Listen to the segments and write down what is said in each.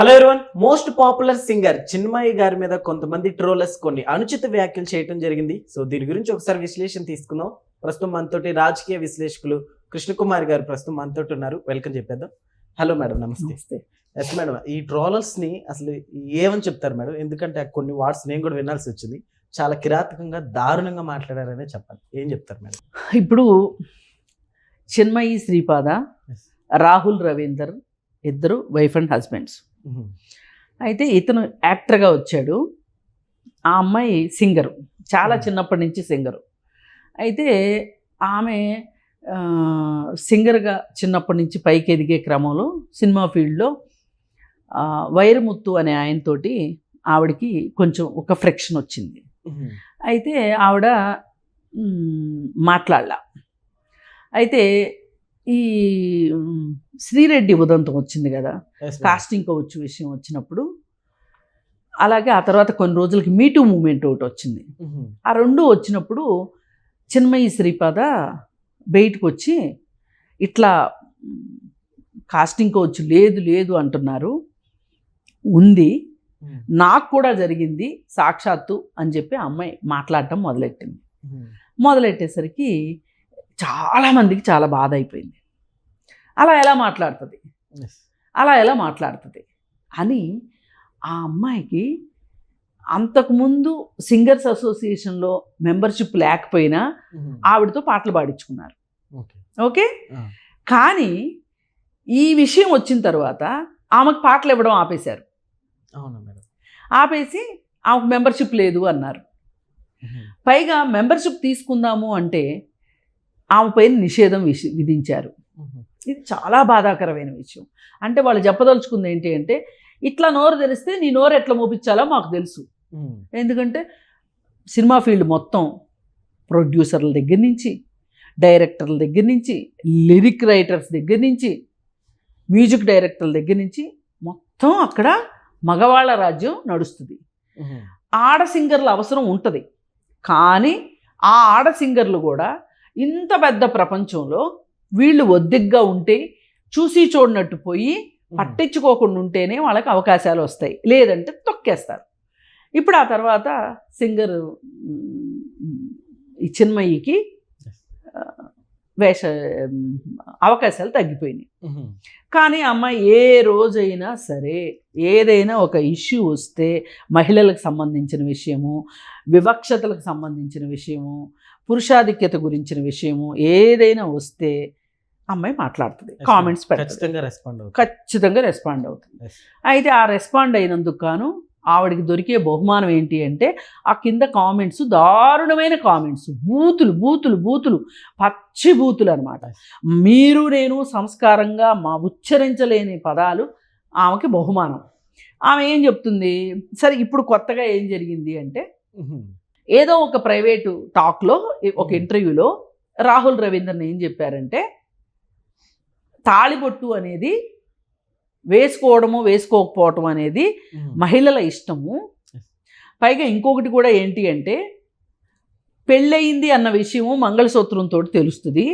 Hello everyone most popular singer Chinmayi గారి మీద కొంతమంది ట్రోలర్స్ కొన్ని అనుచిత వ్యాఖ్యలు చేయడం జరిగింది. సో దీని గురించి ఒకసారి విశ్లేషణ తీసుకుందాం. ప్రస్తుతం మనతోటి రాజకీయ విశ్లేషకులు కృష్ణకుమార్ గారు ప్రస్తుతం మనతోటి ఉన్నారు. వెల్కమ్ చెప్పేద్దాం. హలో మేడం నమస్తే. ఎస్ మేడం ఈ ట్రోలర్స్ని అసలు ఏమని చెప్తారు మేడం ఎందుకంటే కొన్ని వార్డ్స్ నేను కూడా వినాల్సి వచ్చింది. చాలా కిరాతకంగా దారుణంగా మాట్లాడారనే చెప్పాలి. ఏం చెప్తారు మేడం ఇప్పుడు చిన్మయి శ్రీపాద. రాహుల్ రవీందర్ ఇద్దరు వైఫ్ అండ్ హస్బెండ్స్ అయితే ఇతను యాక్టర్గా వచ్చాడు. ఆ అమ్మాయి సింగరు. చాలా. చిన్నప్పటి నుంచి సింగరు. అయితే ఆమె సింగర్గా చిన్నప్పటి నుంచి పైకి ఎదిగే క్రమంలో సినిమా ఫీల్డ్లో వైరముత్తు అనే ఆయనతోటి ఆవిడకి కొంచెం ఒక ఫ్రిక్షన్ వచ్చింది. అయితే ఆవిడ మాట్లాడలా. అయితే ఈ శ్రీరెడ్డి ఉదంతం వచ్చింది కదా? కాస్టింగ్ కౌచ్ విషయం వచ్చినప్పుడు అలాగే ఆ తర్వాత కొన్ని రోజులకి మీటూ మూమెంట్ ఒకటి వచ్చింది. ఆ రెండు వచ్చినప్పుడు చిన్మయి శ్రీపాద బయటకు వచ్చి ఇట్లా కాస్టింగ్ కౌచ్ లేదు లేదు అంటున్నారు. ఉంది. నాకు కూడా జరిగింది సాక్షాత్తు అని చెప్పి ఆ అమ్మాయి మాట్లాడటం మొదలెట్టింది. మొదలెట్టేసరికి చాలామందికి చాలా బాధ అయిపోయింది. అలా ఎలా మాట్లాడుతుంది? అలా ఎలా మాట్లాడుతుంది? అని ఆ అమ్మాయికి అంతకుముందు సింగర్స్ అసోసియేషన్లో మెంబర్షిప్ లేకపోయినా ఆవిడతో పాటలు పాడించుకున్నారు. ఓకే. కానీ ఈ విషయం వచ్చిన తర్వాత ఆమెకు పాటలు ఇవ్వడం ఆపేశారు. ఆపేసి ఆమెకు మెంబర్షిప్ లేదు అన్నారు. పైగా మెంబర్షిప్ తీసుకుందాము అంటే ఆమె పైన నిషేధం విధించారు. ఇది చాలా బాధాకరమైన విషయం. అంటే వాళ్ళు చెప్పదలుచుకుంది ఏంటి అంటే ఇట్లా నోరు తెరిస్తే నీ నోరు ఎట్లా మోపించాలో మాకు తెలుసు. ఎందుకంటే సినిమా ఫీల్డ్ మొత్తం ప్రొడ్యూసర్ల దగ్గర నుంచి డైరెక్టర్ల దగ్గర నుంచి లిరిక్ రైటర్స్ దగ్గర నుంచి మ్యూజిక్ డైరెక్టర్ల దగ్గర నుంచి మొత్తం అక్కడ మగవాళ్ళ రాజ్యం నడుస్తుంది. ఆడ సింగర్ల అవసరం ఉంటుంది. కానీ ఆ ఆడ సింగర్లు కూడా ఇంత పెద్ద ప్రపంచంలో వీళ్ళు ఒద్దిగ్గా ఉంటే చూసి చూడనట్టు పోయి పట్టించుకోకుండా ఉంటేనే వాళ్ళకి అవకాశాలు వస్తాయి. లేదంటే తొక్కేస్తారు. ఇప్పుడు ఆ తర్వాత సింగర్ ఆ, వేష అవకాశాలు తగ్గిపోయినాయి. కానీ అమ్మాయి ఏ రోజైనా సరే ఏదైనా ఒక ఇష్యూ వస్తే మహిళలకు సంబంధించిన విషయము వివక్షతలకు సంబంధించిన విషయము పురుషాధిక్యత గురించిన విషయము ఏదైనా వస్తే అమ్మాయి మాట్లాడుతుంది కామెంట్స్ ఖచ్చితంగా రెస్పాండ్ అవుతుంది. ఖచ్చితంగా రెస్పాండ్ అవుతుంది. అయితే ఆ రెస్పాండ్ అయినందుకు గాను ఆవిడకి దొరికే బహుమానం ఏంటి అంటే ఆ కింద కామెంట్స్ దారుణమైన కామెంట్స్ బూతులు బూతులు బూతులు పచ్చి బూతులు అనమాట మీరు నేను సంస్కారంగా మా ఉచ్చరించలేని పదాలు ఆమెకి బహుమానం. ఆమె ఏం చెప్తుంది? సరే ఇప్పుడు కొత్తగా ఏం జరిగింది అంటే ఏదో ఒక ప్రైవేటు టాక్లో ఒక. ఇంటర్వ్యూలో రాహుల్ రవీంద్రన్ ఏం చెప్పారంటే తాళిబొట్టు అనేది వేసుకోవడము వేసుకోకపోవటం అనేది మహిళల ఇష్టము. పైగా ఇంకొకటి కూడా ఏంటి అంటే పెళ్ళయింది అన్న విషయము మంగళసూత్రంతో తెలుస్తుంది.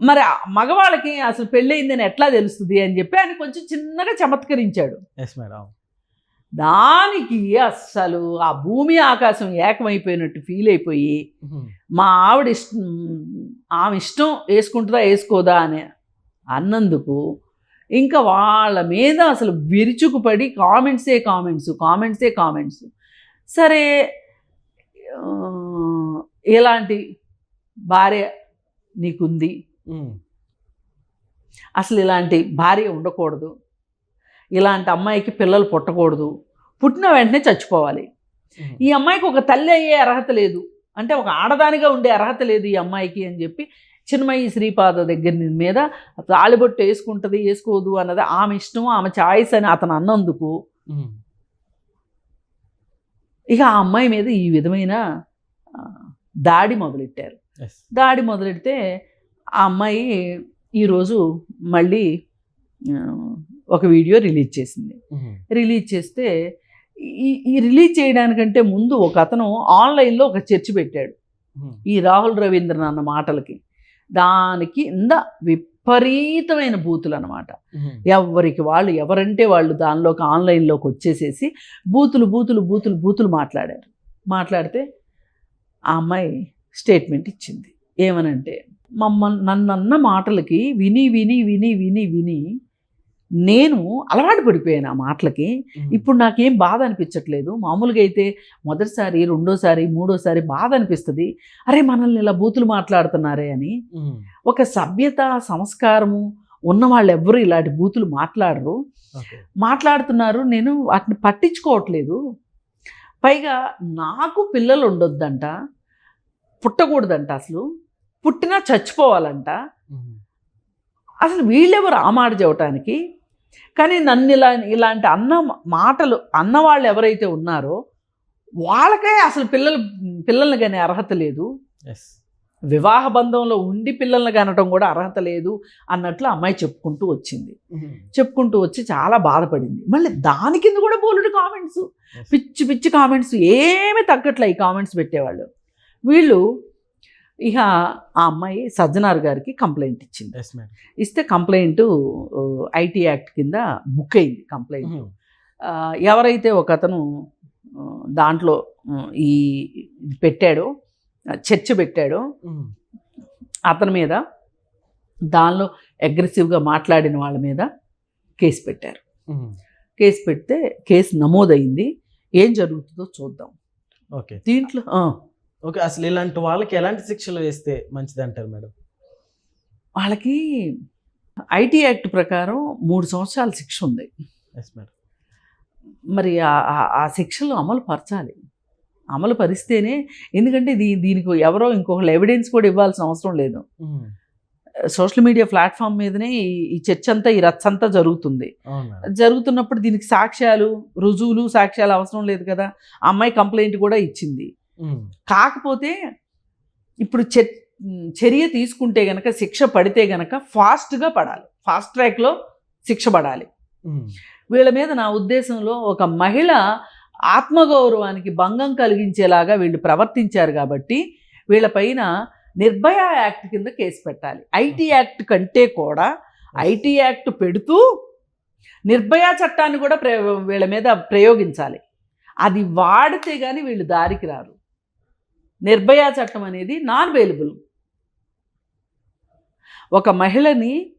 మరి మగవాళ్ళకి అసలు పెళ్ళయిందని ఎట్లా తెలుస్తుంది అని చెప్పి ఆయన కొంచెం చిన్నగా చమత్కరించాడు. ఎస్ మేడం దానికి అస్సలు ఆ భూమి ఆకాశం ఏకమైపోయినట్టు ఫీల్ అయిపోయి మా ఆవిడ ఇష్టం ఆమె ఇష్టం వేసుకుంటుందా వేసుకోదా అని అన్నందుకు ఇంకా వాళ్ళ మీద అసలు విరుచుకుపడి కామెంట్సే కామెంట్స్ కామెంట్సే కామెంట్స్ సరే ఆ, ఇలాంటి భార్య నీకుంది? అసలు ఇలాంటి భార్య ఉండకూడదు. ఇలాంటి అమ్మాయికి పిల్లలు పుట్టకూడదు. పుట్టిన వెంటనే చచ్చిపోవాలి. ఈ అమ్మాయికి ఒక తల్లి అయ్యే అర్హత లేదు. అంటే ఒక ఆడదానిగా ఉండే అర్హత లేదు ఈ అమ్మాయికి అని చెప్పి చిన్మయి శ్రీపాద దగ్గర మీద తాళిబొట్టు వేసుకుంటుంది వేసుకోదు అన్నది ఆమె ఇష్టం ఆమె చాయిస్ అని అతను అన్నందుకు. ఇక ఆ అమ్మాయి మీద ఈ విధమైన దాడి మొదలెట్టారు. దాడి మొదలెడితే ఆ అమ్మాయి ఈరోజు మళ్ళీ ఒక వీడియో రిలీజ్ చేసింది. రిలీజ్ చేస్తే ఈ ఈ రిలీజ్ చేయడానికంటే ముందు ఒక అతను ఆన్లైన్లో ఒక చర్చ పెట్టాడు. ఈ రాహుల్ రవీంద్రన్ అన్న మాటలకి. దానికి ఇంద విప విపరీతమైన బూతులు అనమాట ఎవరికి వాళ్ళు ఎవరంటే వాళ్ళు దానిలోకి ఆన్లైన్లోకి వచ్చేసేసి బూతులు బూతులు బూతులు బూతులు మాట్లాడారు. మాట్లాడితే ఆ అమ్మాయి స్టేట్మెంట్ ఇచ్చింది. ఏమనంటే మమ్మల్ని నన్నన్న మాటలకి విని విని విని విని విని నేను అలవాటు పడిపోయాను ఆ మాటలకి. ఇప్పుడు నాకేం బాధ అనిపించట్లేదు. మామూలుగా అయితే మొదటిసారి రెండోసారి మూడోసారి బాధ అనిపిస్తుంది. అరే మనల్ని ఇలా బూతులు మాట్లాడుతున్నారే అని. ఒక సభ్యత సంస్కారము ఉన్న వాళ్ళు ఎవ్వరూ ఇలాంటి బూతులు మాట్లాడరు. మాట్లాడుతున్నారు. నేను వాటిని పట్టించుకోవట్లేదు. పైగా నాకు పిల్లలు ఉండొద్దంట. పుట్టకూడదంట అసలు. పుట్టినా చచ్చిపోవాలంట. అసలు వీళ్ళెవరు ఆ మాట చెప్పటానికి? కానీ నన్ను ఇలా ఇలాంటి అన్న మాటలు అన్నవాళ్ళు ఎవరైతే ఉన్నారో వాళ్ళకే అసలు పిల్లలు పిల్లల్ని కానీ అర్హత లేదు. వివాహ బంధంలో ఉండి పిల్లల్ని కనటం కూడా అర్హత లేదు అన్నట్లు అమ్మాయి చెప్పుకుంటూ వచ్చింది. చెప్పుకుంటూ వచ్చి చాలా బాధపడింది. మళ్ళీ దాని కింద కూడా బోలుడు కామెంట్స్. పిచ్చి పిచ్చి కామెంట్స్ ఏమీ తగ్గట్లే ఈ కామెంట్స్ పెట్టేవాళ్ళు. వీళ్ళు ఇక ఆ అమ్మాయి సజ్జనార్ గారికి కంప్లైంట్ ఇచ్చింది. ఇస్తే కంప్లైంట్ ఐటీ యాక్ట్ కింద బుక్ అయింది కంప్లైంట్. ఎవరైతే ఒక అతను దాంట్లో ఈ ఇది పెట్టాడో చర్చ పెట్టాడో అతని మీద దానిలో అగ్రెసివ్గా మాట్లాడిన వాళ్ళ మీద కేసు పెట్టారు. కేసు పెడితే కేసు నమోదైంది ఏం జరుగుతుందో చూద్దాం. ఓకే. దీంట్లో ఓకే అసలు ఇలాంటి వాళ్ళకి ఎలాంటి శిక్షలు వేస్తే మంచిది అంటారు మేడం? వాళ్ళకి ఐటీ యాక్ట్ ప్రకారం మూడు సంవత్సరాల శిక్ష ఉంది. ఎస్ మేడం మరి ఆ- శిక్షలు అమలు పరచాలి. అమలు పరిస్తేనే ఎందుకంటే దీ దీనికి ఎవరో ఇంకొకరు ఎవిడెన్స్ కూడా ఇవ్వాల్సిన అవసరం లేదు. సోషల్ మీడియా ప్లాట్ఫామ్ మీదనే ఈ చర్చ అంతా ఈ రచ్చ అంతా జరుగుతుంది జరుగుతున్నప్పుడు దీనికి సాక్ష్యాలు రుజువులు సాక్ష్యాలు అవసరం లేదు కదా. ఆ అమ్మాయి కంప్లైంట్ కూడా ఇచ్చింది. కాకపోతే ఇప్పుడు చర్ చర్య తీసుకుంటే గనక శిక్ష పడితే గనక ఫాస్ట్గా పడాలి. ఫాస్ట్ ట్రాక్లో శిక్ష పడాలి. వీళ్ళ మీద నా ఉద్దేశంలో ఒక మహిళ ఆత్మగౌరవానికి భంగం కలిగించేలాగా వీళ్ళు ప్రవర్తించారు కాబట్టి వీళ్ళపైన నిర్భయ యాక్ట్ కింద కేసు పెట్టాలి. ఐటీ యాక్ట్ కంటే కూడా ఐటీ యాక్ట్ పెడుతూ నిర్భయ చట్టాన్ని కూడా ప్రయో వీళ్ళ మీద ప్రయోగించాలి. అది వాడితే కానీ వీళ్ళు దారికి రారు. నిర్భయ చట్టం అనేది నాన్ అవైలబుల్ ఒక మహిళని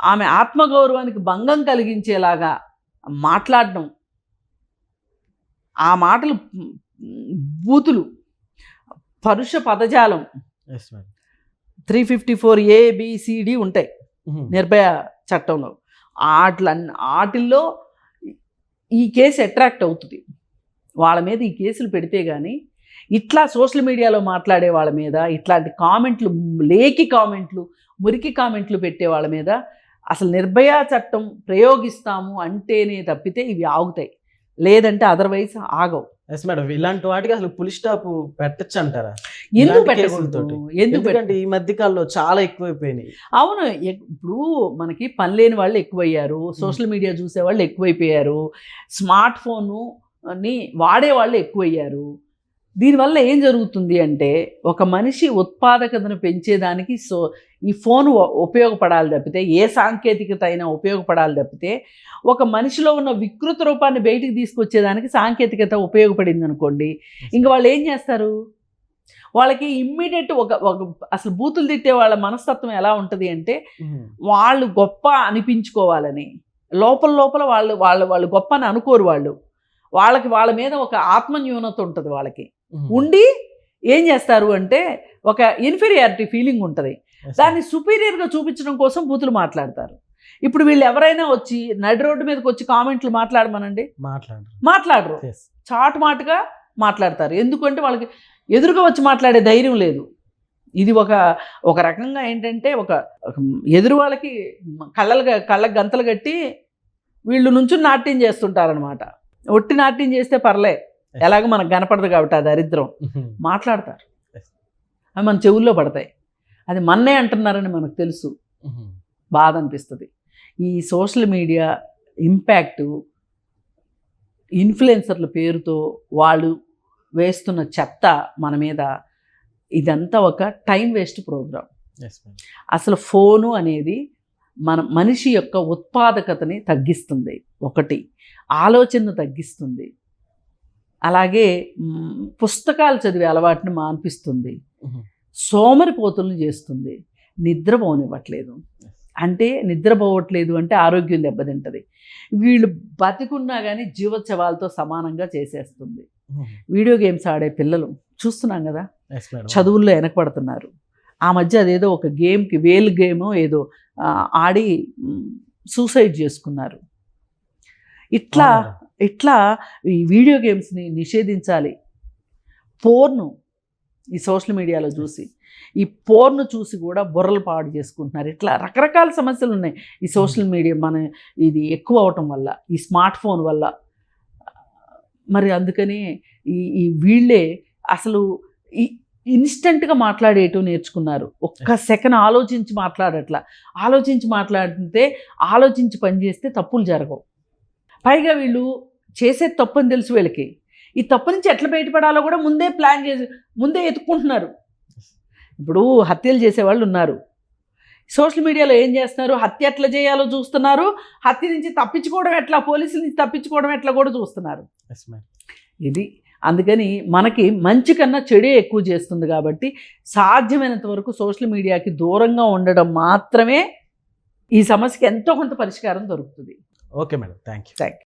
ఆమె ఆత్మగౌరవానికి భంగం కలిగించేలాగా మాట్లాడడం. ఆ మాటలు బూతులు. పరుష పదజాలం. త్రీ ఫిఫ్టీ ఫోర్ ఏబిసిడి ఉంటాయి. నిర్భయ చట్టంలో. ఆటల ఆటిల్లో ఈ కేసు అట్రాక్ట్ అవుతుంది. వాళ్ళ మీద ఈ కేసులు పెడితే కానీ ఇట్లా సోషల్ మీడియాలో మాట్లాడే వాళ్ళ మీద ఇట్లాంటి కామెంట్లు లేకి కామెంట్లు మురికి కామెంట్లు పెట్టే వాళ్ళ మీద అసలు నిర్భయ చట్టం ప్రయోగిస్తాము అంటేనే తప్పితే ఇవి ఆగుతాయి. లేదంటే అదర్వైజ్ ఆగవు. ఎస్ మేడం ఇలాంటి వాటికి అసలు పులి స్టాప్ పెట్టచ్చు? అంటారా ఎందుకు పెట్టకూడదు ఎందుకంటే ఈ మధ్య కాలంలో చాలా ఎక్కువైపోయినాయి. అవును. ఇప్పుడు మనకి పని లేని వాళ్ళు ఎక్కువయ్యారు సోషల్ మీడియా చూసే వాళ్ళు ఎక్కువైపోయారు స్మార్ట్ ఫోను ని వాడే వాళ్ళు ఎక్కువయ్యారు. దీనివల్ల ఏం జరుగుతుంది అంటే ఒక మనిషి ఉత్పాదకతను పెంచేదానికి సో ఈ ఫోన్ ఉపయోగపడాలి తప్పితే ఏ సాంకేతికత అయినా ఉపయోగపడాలి తప్పితే ఒక మనిషిలో ఉన్న వికృత రూపాన్ని బయటికి తీసుకొచ్చేదానికి సాంకేతికత ఉపయోగపడింది అనుకోండి ఇంక వాళ్ళు ఏం చేస్తారు? వాళ్ళకి ఇమ్మీడియట్ ఒక ఒక అసలు బూతులు తిట్టే వాళ్ళ మనస్తత్వం ఎలా ఉంటుంది అంటే వాళ్ళు గొప్ప అనిపించుకోవాలని. లోపల లోపల వాళ్ళు వాళ్ళు వాళ్ళు గొప్ప అని అనుకోరు వాళ్ళు. వాళ్ళకి వాళ్ళ మీద ఒక ఆత్మన్యూనత ఉంటుంది వాళ్ళకి. ఉండి ఏం చేస్తారు అంటే ఒక ఇన్ఫీరియారిటీ ఫీలింగ్ ఉంటుంది. దాన్ని సుపీరియర్గా చూపించడం కోసం బూతులు మాట్లాడతారు. ఇప్పుడు వీళ్ళు ఎవరైనా వచ్చి నడి రోడ్డు మీదకి వచ్చి కామెంట్లు మాట్లాడమనండి? మాట్లాడరు. మాట్లాడరు. చాటు మాటగా మాట్లాడతారు. ఎందుకంటే వాళ్ళకి ఎదురుగా వచ్చి మాట్లాడే ధైర్యం లేదు. ఇది ఒక ఒక రకంగా ఏంటంటే ఒక ఎదురు వాళ్ళకి కళ్ళలు కళ్ళకి గంతలు కట్టి వీళ్ళు నుంచి నాట్యం చేస్తుంటారనమాట ఒట్టి నాట్యం చేస్తే పర్లే. ఎలాగో మనకు కనపడదు కాబట్టి ఆ దరిద్రం. మాట్లాడతారు. అవి మన చెవుల్లో పడతాయి. అది మన్నే అంటున్నారని మనకు తెలుసు. బాధ అనిపిస్తుంది. ఈ సోషల్ మీడియా ఇంపాక్టు ఇన్ఫ్లుయెన్సర్ల పేరుతో వాళ్ళు వేస్తున్న చెత్త మన మీద ఇదంతా ఒక టైం వేస్ట్ ప్రోగ్రామ్ అసలు ఫోను అనేది మన మనిషి యొక్క ఉత్పాదకతని తగ్గిస్తుంది. ఒకటి ఆలోచనను తగ్గిస్తుంది. అలాగే పుస్తకాలు చదివే అలవాటుని మాన్పిస్తుంది. సోమరిపోతులను చేస్తుంది. నిద్రపోనివ్వట్లేదు అంటే నిద్రపోవట్లేదు అంటే ఆరోగ్యం దెబ్బతింటది. వీళ్ళు బతికున్నా కానీ జీవోత్సవాలతో సమానంగా చేసేస్తుంది. వీడియో గేమ్స్ ఆడే పిల్లలు చూస్తున్నాం కదా? చదువుల్లో వెనకపడుతున్నారు ఆ మధ్య అదేదో ఒక గేమ్కి వేల్ గేమో ఏదో ఆడి సూసైడ్ చేసుకున్నారు. ఇట్లా ఇట్లా ఈ వీడియో గేమ్స్ని నిషేధించాలి? పోర్ను ఈ సోషల్ మీడియాలో చూసి ఈ పోర్ను చూసి కూడా బుర్రలు పాడు చేసుకుంటున్నారు. ఇట్లా రకరకాల సమస్యలు ఉన్నాయి ఈ సోషల్ మీడియా మన ఇది ఎక్కువ అవటం వల్ల ఈ స్మార్ట్ ఫోన్ వల్ల. మరి అందుకని ఈ ఈ వీళ్ళే అసలు ఈ ఇన్స్టెంట్గా మాట్లాడేయటం నేర్చుకున్నారు. ఒక్క సెకండ్ ఆలోచించి మాట్లాడట్లా. ఆలోచించి మాట్లాడితే ఆలోచించి పనిచేస్తే తప్పులు జరగవు. పైగా వీళ్ళు చేసే తప్పు అని తెలుసు వీళ్ళకి. ఈ తప్పు నుంచి ఎట్లా బయటపడాలో కూడా ముందే ప్లాన్ చేసి ముందే ఎత్తుకుంటున్నారు ఇప్పుడు హత్యలు చేసేవాళ్ళు ఉన్నారు. సోషల్ మీడియాలో ఏం చేస్తున్నారు? హత్య ఎట్లా చేయాలో చూస్తున్నారు. హత్య నుంచి తప్పించుకోవడం ఎట్లా? పోలీసుల నుంచి తప్పించుకోవడం ఎట్లా కూడా చూస్తున్నారు. ఇది అందుకని మనకి మంచి కన్నా చెడే ఎక్కువ చేస్తుంది కాబట్టి సాధ్యమైనంత వరకు సోషల్ మీడియాకి దూరంగా ఉండడం మాత్రమే ఈ సమస్యకి ఎంతో కొంత పరిష్కారం దొరుకుతుంది. Okay madam thank you thank